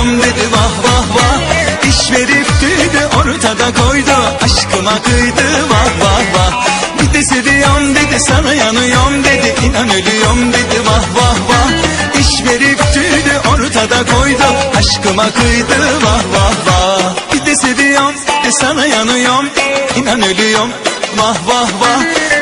ölüyorum dedi vah vah vah. İş verip tüydü ortada koydu. Aşkıma kıydı vah vah vah. Bir de seviyorum dedi sana yanıyorum dedi. İnan ölüyorum dedi vah vah vah. İş verip tüydü ortada koydu. Aşkıma kıydı vah vah vah. Bir de seviyorum de sana yanıyorum. İnan ölüyorum. Vah vah vah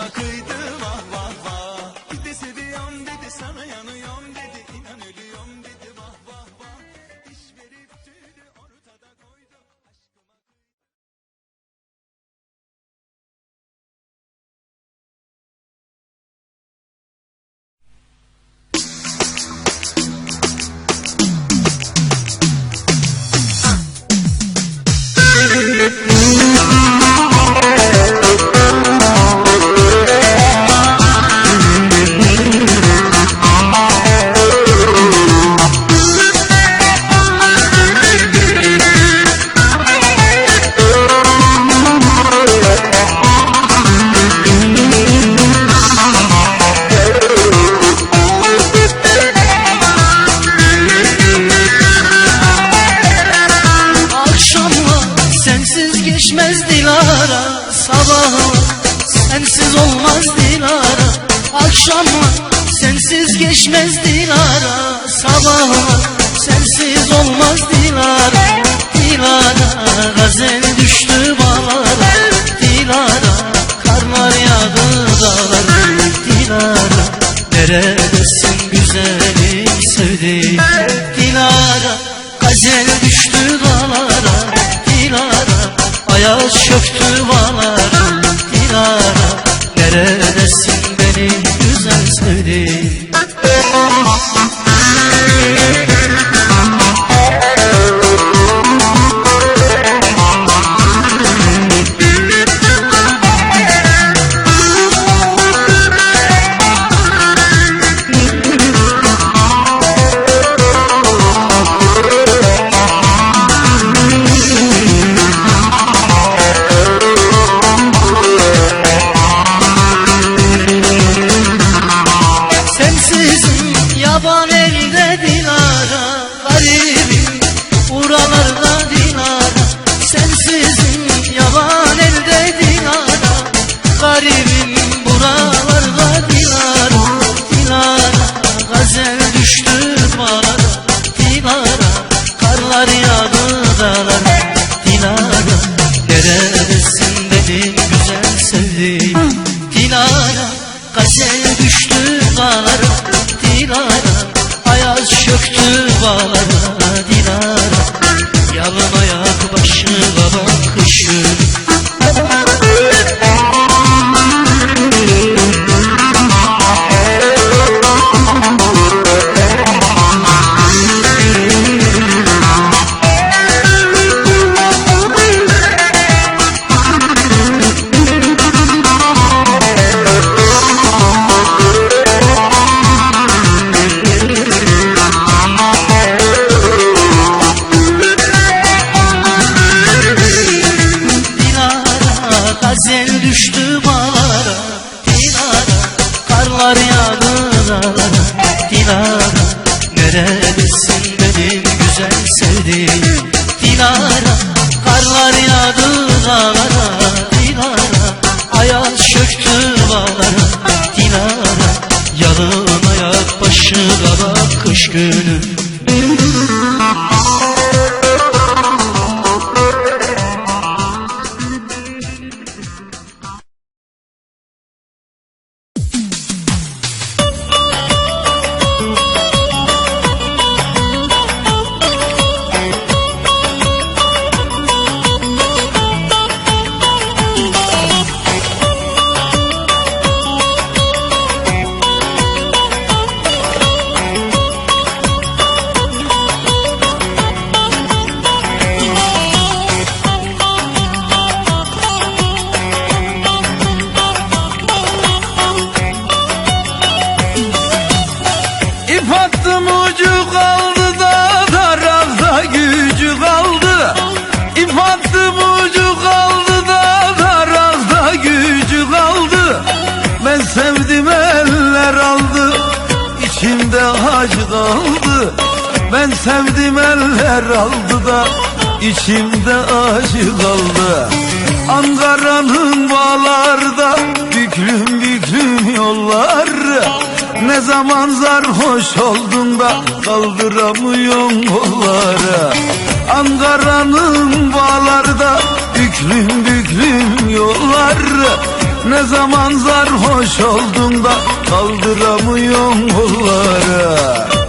Aşkıma kıydı yaban elde Dilara Garibim. Buralarda Dilara Sensizim. Yaban elde Dilara Garibim. Buralarda Dilara Dilara gazel düştü bana Dilara karlar yağdı dağlara Dilara neredesin benim güzel sevdiğim? Dilara gazel düştü ayaz çöktü bağlara sevdim eller aldı da içimde acı kaldı Ankara'nın bağlarda büklüm büklüm yollar. Ne zaman sarhoş oldun da kaldıramıyorsun kolları. Ankara'nın bağlarda büklüm büklüm yollar. Ne zaman sarhoş oldun da kaldıramıyorsun kolları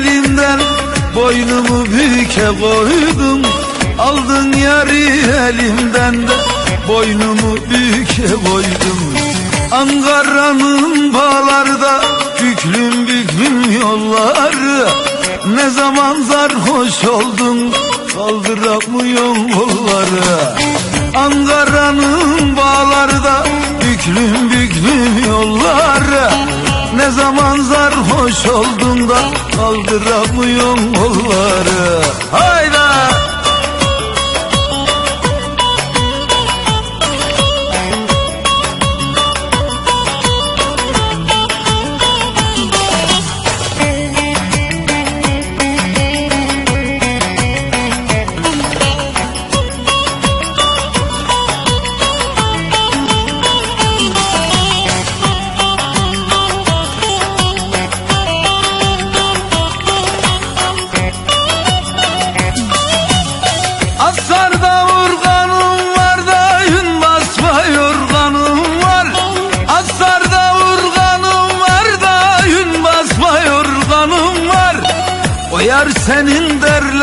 elimden boynumu büke koydum. Aldın yarı elimden de boynumu büke koydum. Ankara'nın bağlarda büklüm büklüm yolları. Ne zaman sarhoş oldun kaldıramıyorsun kolları. Ankara'nın bağlarda büklüm büklüm yolları. Ne zaman sarhoş oldun da kaldıramıyorsun kolları Hayda!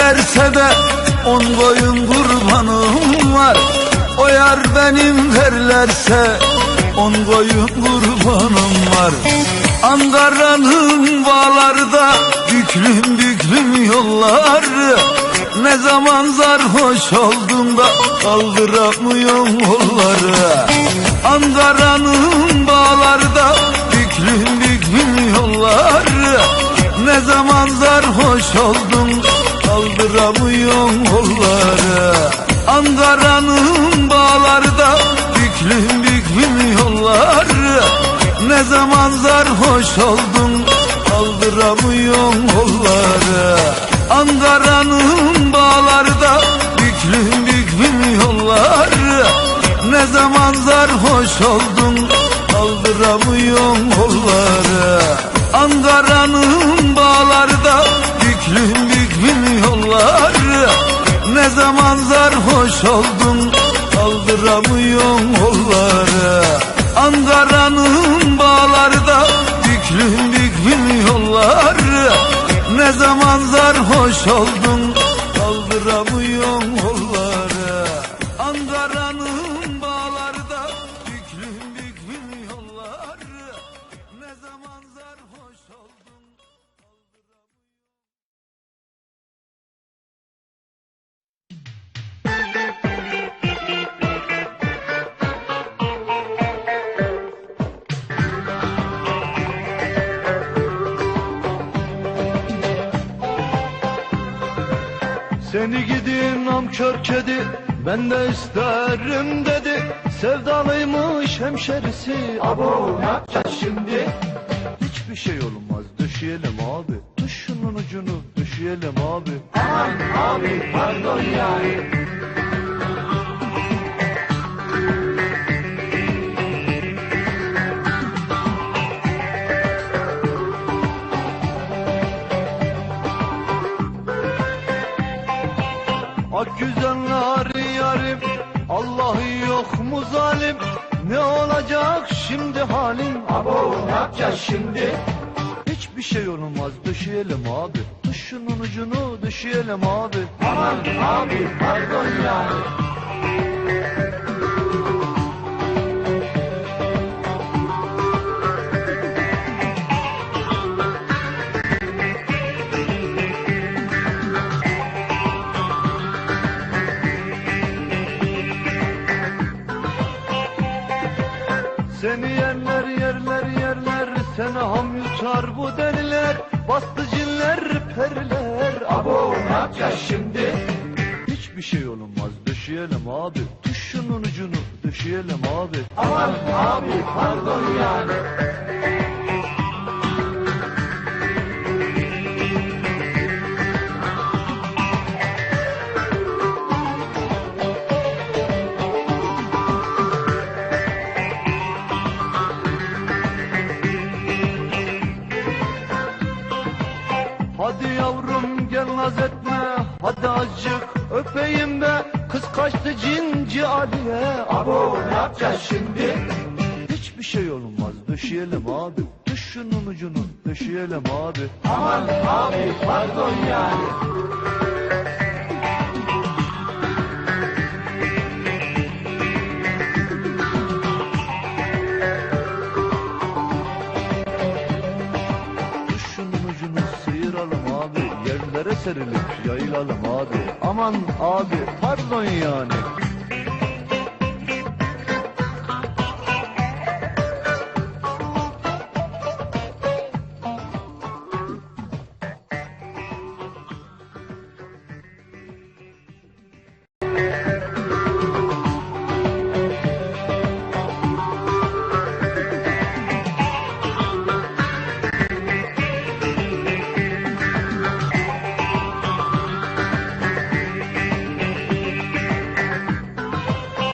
Derlerse de on boyun kurbanım var. O yar benim derlerse on boyun kurbanım var. Ankara'nın bağlarda büklüm büklüm yollar Ne zaman sarhoş oldun da kaldıramıyorsun kolları Ankara'nın bağlarda büklüm büklüm yollar Ne zaman sarhoş oldun kaldıramıyorsun kolları Ankara'nın bağlarda büklüm büklüm yollar Ne zaman sarhoş oldun kaldıramıyorsun kolları. Ankara'nın bağlarda büklüm büklüm yollar Ne zaman sarhoş oldun kaldıramıyorsun kolları namkör kedi ben de isterim dedi. Sevdalıymış hemşerisi. Abo ne yapacağız şimdi? Hiçbir şey olmaz düşeyelim abi. Tuş ucunu düşeyelim abi. Aman abi pardon yani Ak güzeller yarim Allah'ı yok mu zalim? Ne olacak şimdi halim Abo ne yapacağız şimdi? Hiçbir şey olmaz düşeyelim abi. Şunun ucunu düşeyelim abi. Aman abi pardon yani ham yutar bu deliler Bastı cinler periler Abo ne yapacağız şimdi? Hiçbir şey olmaz düşeyelim abi. Tuş şunun ucunu düşeyelim abi. Aman abi pardon yani şunun ucunu düşeyelim abi. Aman abi pardon yani. Yayılalım abi. Aman abi pardon yani